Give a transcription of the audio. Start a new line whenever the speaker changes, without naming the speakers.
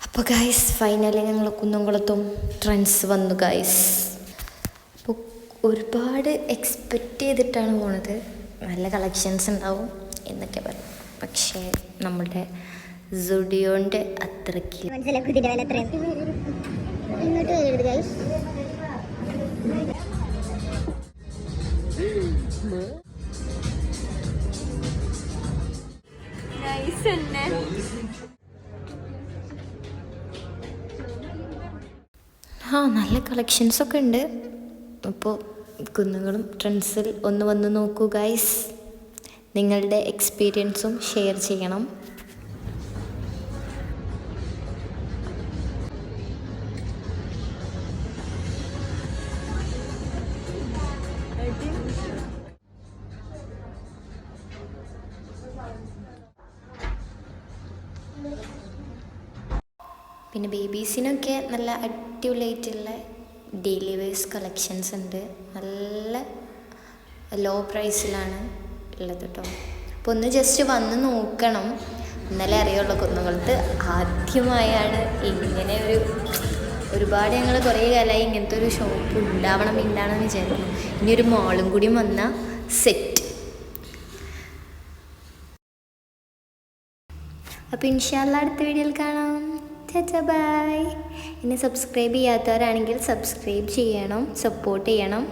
അപ്പോൾ guys finally ഞങ്ങൾ കുന്നംകുളത്തും trends വന്നു ഗായ്സ് അപ്പോൾ ഒരുപാട് എക്സ്പെക്റ്റ് ചെയ്തിട്ടാണ് പോണത്. നല്ല കളക്ഷൻസ് ഉണ്ടാവും എന്നൊക്കെ പറഞ്ഞു പക്ഷേ നമ്മുടെ സുഡിയോന്റെ അത്രയ്ക്ക്. ആ നല്ല കളക്ഷൻസൊക്കെ ഉണ്ട്. അപ്പോൾ കുന്നുകളും ട്രെൻഡ്സിൽ ഒന്ന് വന്ന് നോക്കൂ ഗൈസ് നിങ്ങളുടെ എക്സ്പീരിയൻസും ഷെയർ ചെയ്യണം. പിന്നെ ബേബീസിനൊക്കെ നല്ല അടിപൊളിയായിട്ടുള്ള ഡെയിലി വേഴ്സ് കളക്ഷൻസ് ഉണ്ട്. നല്ല ലോ പ്രൈസിലാണ് ഉള്ളത് കേട്ടോ. അപ്പോൾ ഒന്ന് ജസ്റ്റ് വന്ന് നോക്കണം. ഇന്നലെ അറിയുള്ളൂ കുന്നുകുളത്ത് ആദ്യമായാണ് ഇങ്ങനെ ഒരു ഒരുപാട് ഞങ്ങൾ കുറേ കാലമായി ഇങ്ങനത്തെ ഒരു ഷോപ്പ് ഉണ്ടാവണം ഇല്ലാണെന്ന് വിചാരിക്കുന്നു. ഇനി ഒരു മോളും കൂടി വന്ന സെറ്റ് അപ്പോൾ ഇൻഷാല്ല അടുത്ത വീഡിയോയിൽ കാണാം. ബായ് എന്നെ സബ്സ്ക്രൈബ് ചെയ്യാത്തവരാണെങ്കിൽ സബ്സ്ക്രൈബ് ചെയ്യണം സപ്പോർട്ട് ചെയ്യണം.